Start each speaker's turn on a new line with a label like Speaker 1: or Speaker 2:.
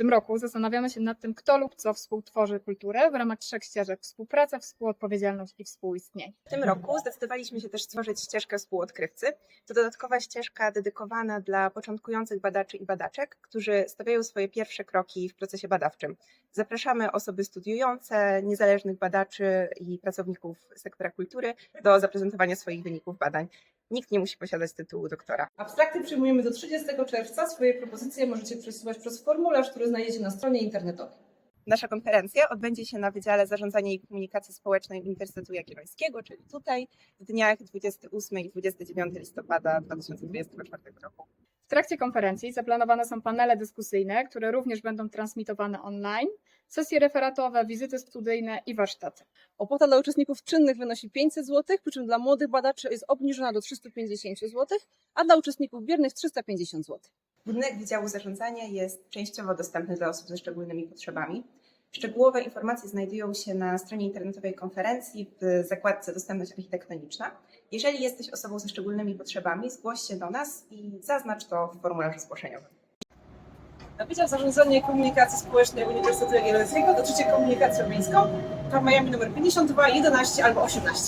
Speaker 1: tym roku zastanawiamy się nad tym, kto lub co współtworzy kulturę w ramach trzech ścieżek współpraca, współodpowiedzialność i współistnienie.
Speaker 2: W tym roku zdecydowaliśmy się też stworzyć ścieżkę współodkrywcy. To dodatkowa ścieżka dedykowana dla początkujących badaczy i badaczek, którzy stawiają swoje pierwsze kroki w procesie badawczym. Zapraszamy osoby studiujące, niezależnych badaczy i pracowników sektora kultury do zaprezentowania swoich wyników badań. Nikt nie musi posiadać tytułu doktora.
Speaker 3: Abstrakty przyjmujemy do 30 czerwca. Swoje propozycje możecie przesyłać przez formularz, który znajdziecie na stronie internetowej.
Speaker 2: Nasza konferencja odbędzie się na Wydziale Zarządzania i Komunikacji Społecznej Uniwersytetu Jagiellońskiego, czyli tutaj, w dniach 28 i 29 listopada 2024 roku.
Speaker 1: W trakcie konferencji zaplanowane są panele dyskusyjne, które również będą transmitowane online, sesje referatowe, wizyty studyjne i warsztaty.
Speaker 3: Opłata dla uczestników czynnych wynosi 500 zł, przy czym dla młodych badaczy jest obniżona do 350 zł, a dla uczestników biernych 350 zł.
Speaker 2: Budynek Wydziału Zarządzania jest częściowo dostępny dla osób ze szczególnymi potrzebami. Szczegółowe informacje znajdują się na stronie internetowej konferencji w zakładce Dostępność architektoniczna. Jeżeli jesteś osobą ze szczególnymi potrzebami, zgłoś się do nas i zaznacz to w formularzu zgłoszeniowym.
Speaker 3: Na Wydział Zarządzania Komunikacji Społecznej Uniwersytetu Jagiellońskiego dotrzecie komunikacją miejską, w Miami numer 52, 11 albo 18.